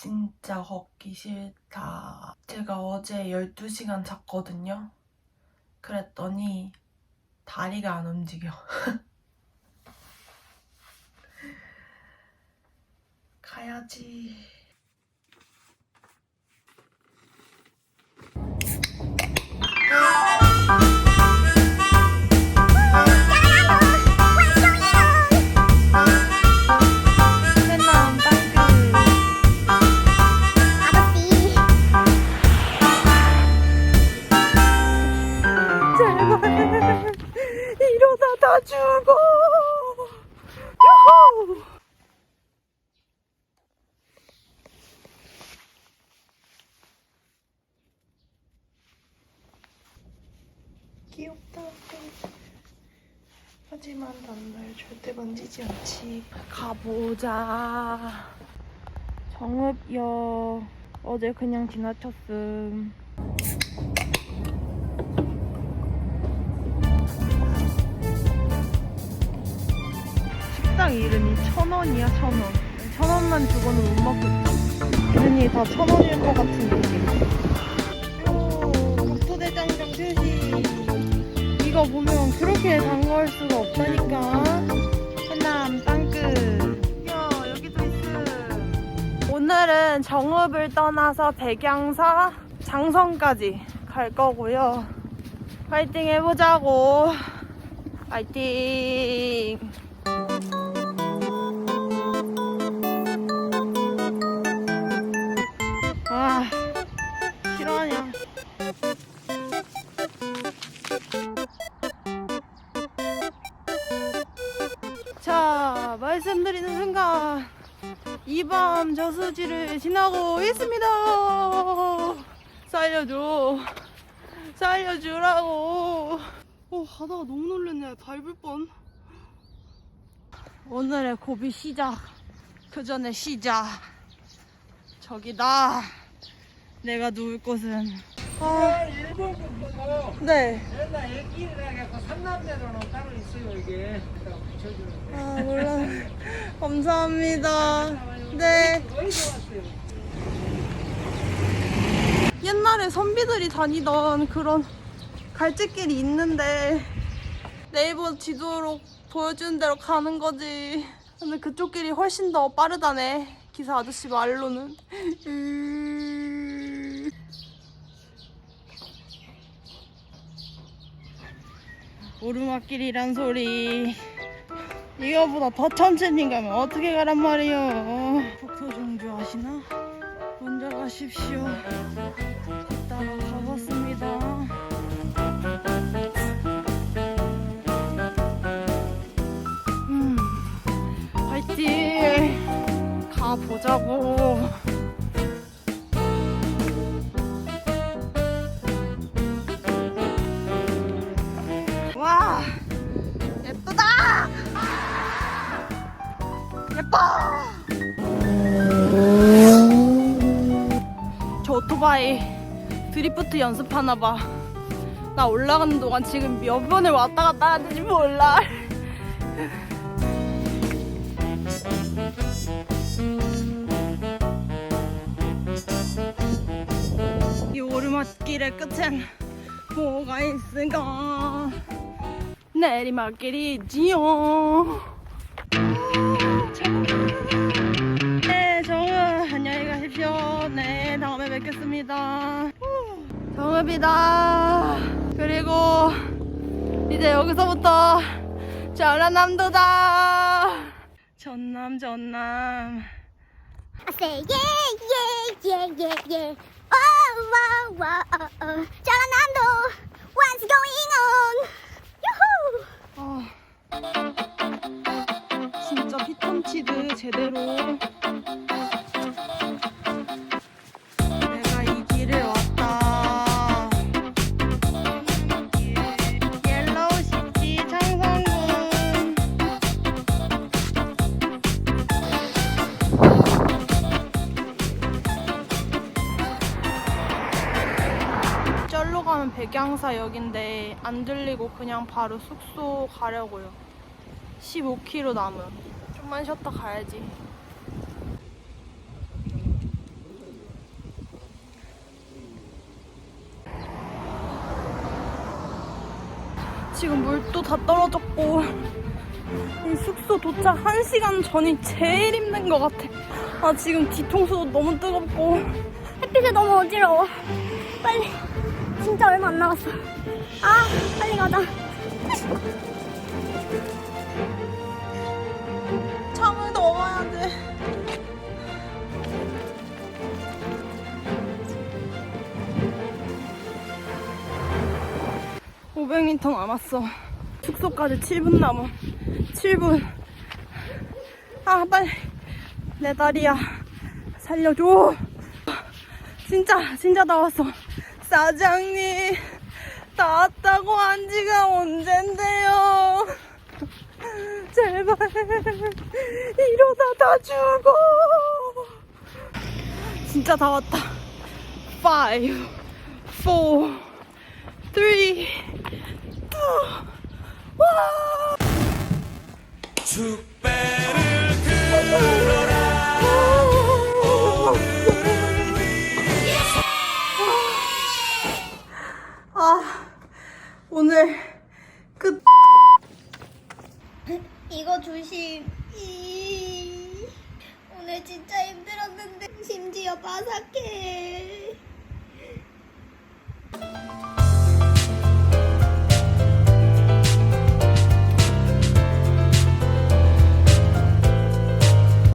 진짜 걷기 싫다. 제가 어제 12시간 잤거든요. 그랬더니 다리가 안 움직여. 가야지. 다다 죽어. 요호! 귀엽다. 하지만 난 날 절대 만지지 않지. 가보자. 정읍역 어제 그냥 지나쳤음. 식당 이름이 천원이야 천원. 천원만 주고는 못 먹겠다. 이름이 다 천원일 것 같은 느낌. 오 국토대장정 표시. 이거 보면 그렇게 단거할 수가 없다니까. 해남 땅끝. 야 여기도 있음. 오늘은 정읍을 떠나서 백양사 장성까지 갈 거고요. 파이팅 해보자고. 파이팅 말씀드리는 순간 이밤 저수지를 지나고 있습니다. 살려줘. 살려주라고. 어 가다가 너무 놀랐네. 밟을 뻔. 오늘의 고비 시작. 그 전에 시작. 저기다. 내가 누울 곳은 아, 일본 분하고 네. 옛날 애기를 해갖고 삼남대로는 따로 있어요 이게 그러니까 붙여주는 거. 아, 몰라. 감사합니다. 네. 어디서 왔어요? 옛날에 선비들이 다니던 그런 갈증길이 있는데 네이버 지도로 보여주는 대로 가는 거지. 근데 그쪽 길이 훨씬 더 빠르다네. 기사 아저씨 말로는. 오르막길이란 소리. 이거보다 더 천천히 가면 어떻게 가란 말이요. 북서중주 아시나? 먼저 가십시오. 걷다가 가봤습니다. 음, 화이팅! 가보자고. 예뻐! 저 오토바이 드리프트 연습하나 봐. 나 올라가는 동안 지금 몇 번을 왔다 갔다 하는지 몰라. 이 오르막길의 끝엔 뭐가 있을까? 내리막길이지요. 네, 정읍 안녕히 가십시오. 네, 다음에 뵙겠습니다. 후, 정읍이다. 그리고 이제 여기서부터 전라남도다. 전남, 전남. I say yeah yeah yeah yeah yeah oh wow wow oh oh 전라남도 what's going on 걸어가면 백양사역인데 안 들리고 그냥 바로 숙소 가려고요. 15km 남은. 좀만 쉬었다 가야지. 지금 물도 다 떨어졌고 숙소 도착 1시간 전이 제일 힘든 것 같아 아 지금 뒤통수도 너무 뜨겁고 햇빛에 너무 어지러워 빨리 진짜 얼마 안 남았어. 아, 빨리 가자. 창을 넘어야 돼. (500m) 남았어. 숙소까지 (7분) 남아. (7분) 아 빨리. 내 다리야. 살려줘. 진짜 진짜 다 왔어 사장님 다 왔다고 한 지가 언젠데요? 제발 이러다 다 죽어. 진짜 다 왔다. 5 4 3 2 와! 오늘 끝 이거 조심. 이... 오늘 진짜 힘들었는데 심지어 바삭해.